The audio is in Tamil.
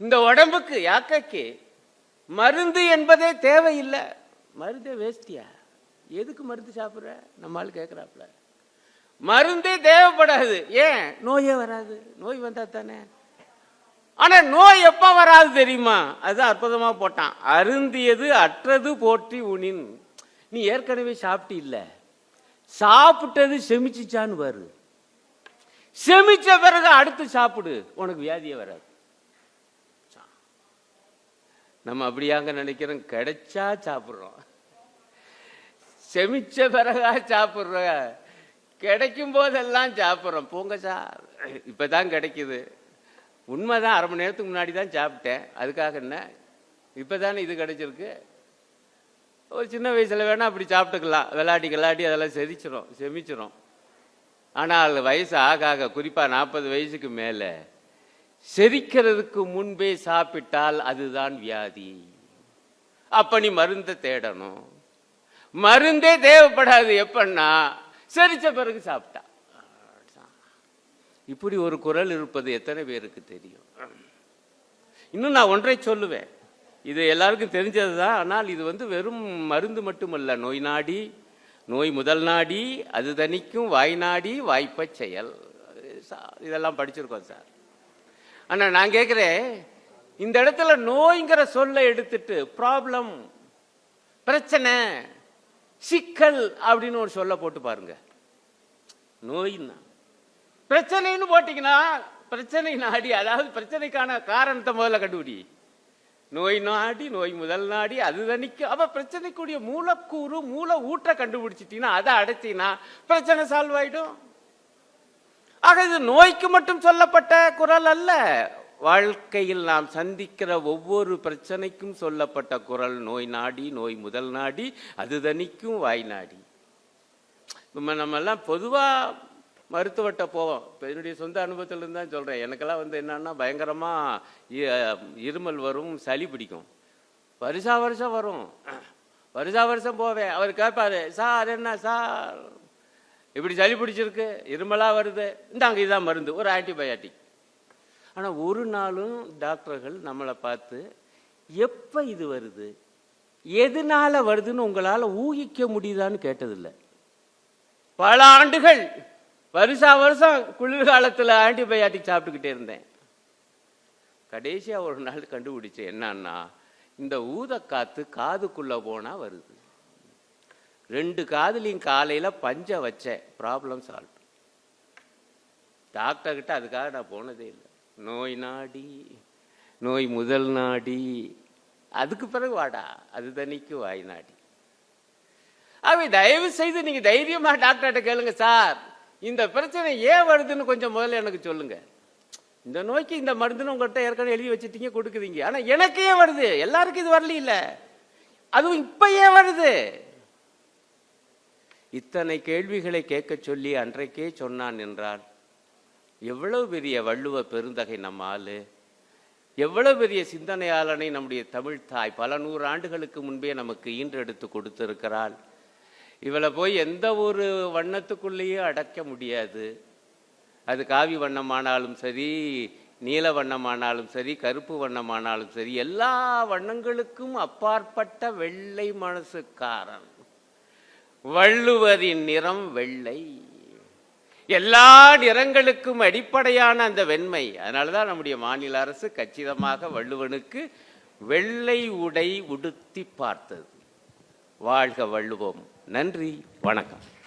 இந்த உடம்புக்கு யாக்கைக்கு? மருந்து என்பதே தேவையில்லை. மருந்தே வேஸ்டியா? எதுக்கு மருந்து சாப்பிட்ற? நம்மால் கேட்குறாப்புல மருந்தே தேவைப்படாது. ஏன்? நோயே வராது. நோய் வந்தால் தானே? ஆனால் நோய் எப்போ வராது தெரியுமா? அதுதான் அற்புதமாக போட்டான். அருந்தியது அற்றது போற்றி உனின். நீ ஏற்கனவே சாப்பிட்டு இல்லை சாப்பிட்டது செமிச்சிச்சான்னு வரு செமிச்ச பிறகு அடுத்து சாப்பிடு. உனக்கு வியாதியே வராது. நம்ம அப்படியாங்க நினைக்கிறோம் கிடைச்சா சாப்பிட்றோம். செமிச்ச பிறகா சாப்பிட்றோம். கிடைக்கும் போதெல்லாம் சாப்பிட்றோம். போங்க சார். இப்பதான் கிடைக்குது. உண்மைதான் அரை மணி நேரத்துக்கு முன்னாடி தான் சாப்பிட்டேன். அதுக்காக என்ன? இப்போ தானே இது கிடைச்சிருக்கு. ஒரு சின்ன வயசுல வேணால் அப்படி சாப்பிட்டுக்கலாம். விளையாடி கிளாடி அதெல்லாம் செதிச்சிரும் செமிச்சிரும். ஆனால் வயசு ஆக ஆக குறிப்பாக நாற்பது வயசுக்கு மேலே செரிக்கிறதுக்கு முன்பே சாப்பிட்டால் அதுதான் வியாதி. அப்ப நீ மருந்தை தேடணும். மருந்தே தேவைப்படாது. எப்பன்னா செரிச்ச பிறகு சாப்பிட்டா. இப்படி ஒரு குரல் இருப்பது எத்தனை பேருக்கு தெரியும்? இன்னும் நான் ஒன்றை சொல்லுவேன். இது எல்லாருக்கும் தெரிஞ்சது தான் ஆனால் இது வந்து வெறும் மருந்து மட்டுமல்ல. நோய் நாடி நோய் முதல் நாடி அது தனிக்கும் வாய் நாடி வாய்ப்ப செயல். சா- இதெல்லாம் படிச்சிருக்கோம் சார். ஆனால் நான் கேட்குறேன் இந்த இடத்துல நோய்ங்கிற சொல்லை எடுத்துட்டு ப்ராப்ளம் பிரச்சனை சிக்கல் அப்படின்னு ஒரு சொல்ல போட்டு பாருங்க. நோயின்னா. பிரச்சனைன்னு போட்டிங்கன்னா பிரச்சனை நாடி அதாவது பிரச்சனைக்கான காரணத்தை முதல்ல கண்டுபிடி. நோய் நாடி நோய் முதல் நாடி அது தணிக்கு அப்போ பிரச்சனைக்குரிய மூலக்கூறு மூல ஊற்ற கண்டுபிடிச்சிட்டீங்கன்னா அதை அடைச்சின்னா பிரச்சனை சால்வ் ஆகிடும் ஆக இது நோய்க்கு மட்டும் சொல்லப்பட்ட குரல் அல்ல. வாழ்க்கையில் நாம் சந்திக்கிற ஒவ்வொரு பிரச்சனைக்கும் சொல்லப்பட்ட குரல் நோய் நாடி நோய் முதல் நாடி அது தனிக்கும் வாய் நாடி. நம்ம நம்ம எல்லாம் பொதுவாக மருத்துவர்கிட்ட போவோம். இப்போ என்னுடைய சொந்த அனுபவத்திலிருந்து தான் சொல்கிறேன் எனக்கெல்லாம் வந்து என்னன்னா பயங்கரமாக இருமல் வரும் சளி பிடிக்கும். வருஷா வருஷம் வரும். வருஷா வருஷம் போவேன். அவர் கேட்பாரு சார் என்ன சார்? இப்படி சளி பிடிச்சிருக்கு இருமலாக வருது. இந்தாங்க இதான் மருந்து. ஒரு ஆன்டிபயாட்டிக் ஆனால் ஒரு நாளும் டாக்டர்கள் நம்மளை பார்த்து எப்போ இது வருது? எதனால வருதுன்னு உங்களால் ஊகிக்க முடியுதான்னு கேட்டதில்லை. பல ஆண்டுகள் வருஷா வருஷம் குளிர்காலத்தில் ஆன்டிபயாட்டிக் சாப்பிட்டுக்கிட்டே இருந்தேன். கடைசியாக ஒரு நாள் கண்டுபிடிச்சேன் என்னன்னா இந்த ஊதக்காத்து காதுக்குள்ளே போனால் வருது. ரெண்டு காதுலையும் காலையில் பஞ்சை வச்சேன். ப்ராப்ளம் சால்வ் டாக்டர்கிட்ட அதுக்காக நான் போனதே இல்லை. நோய் நாடி நோய் முதல் நாடி. அதுக்கு பிறகு வாடா அது தனிக்கு வாய் நாடி. அவை தயவு செய்து நீங்கள் தைரியமாக டாக்டர்கிட்ட கேளுங்க சார். இந்த பிரச்சனை ஏன் வருதுன்னு கொஞ்சம் முதல்ல எனக்கு சொல்லுங்க. இந்த நோய்க்கு இந்த மருந்துன்னு உங்கள்கிட்ட ஏற்கனவே எழுதி வச்சுட்டீங்க கொடுக்குறீங்க. ஆனால் எனக்கு ஏன் வருது? எல்லாருக்கும் இது வரல அதுவும் இப்போ ஏன் வருது? இத்தனை கேள்விகளை கேட்க சொல்லி அன்றைக்கே சொன்னான் என்றால் எவ்வளவு பெரிய வள்ளுவ பெருந்தகை நம்ம ஆளு? எவ்வளவு பெரிய சிந்தனையாளனை நம்முடைய தமிழ் தாய் பல நூறு ஆண்டுகளுக்கு முன்பே நமக்கு ஈன்றெடுத்து கொடுத்திருக்கிறாள். இவளை போய் எந்த ஒரு வண்ணத்துக்குள்ளேயும் அடக்க முடியாது. அது காவி வண்ணமானாலும் சரி நீல வண்ணமானாலும் சரி கருப்பு வண்ணமானாலும் சரி எல்லா வண்ணங்களுக்கும் அப்பாற்பட்ட வெள்ளை மனசுக்காரன். வள்ளுவரின் நிறம் வெள்ளை. எல்லா நிறங்களுக்கும் அடிப்படையான அந்த வெண்மை. அதனாலதான் நம்முடைய மாநில அரசு கச்சிதமாக வள்ளுவனுக்கு வெள்ளை உடை உடுத்தி பார்த்தது. வாழ்க வள்ளுவோம். நன்றி. வணக்கம்.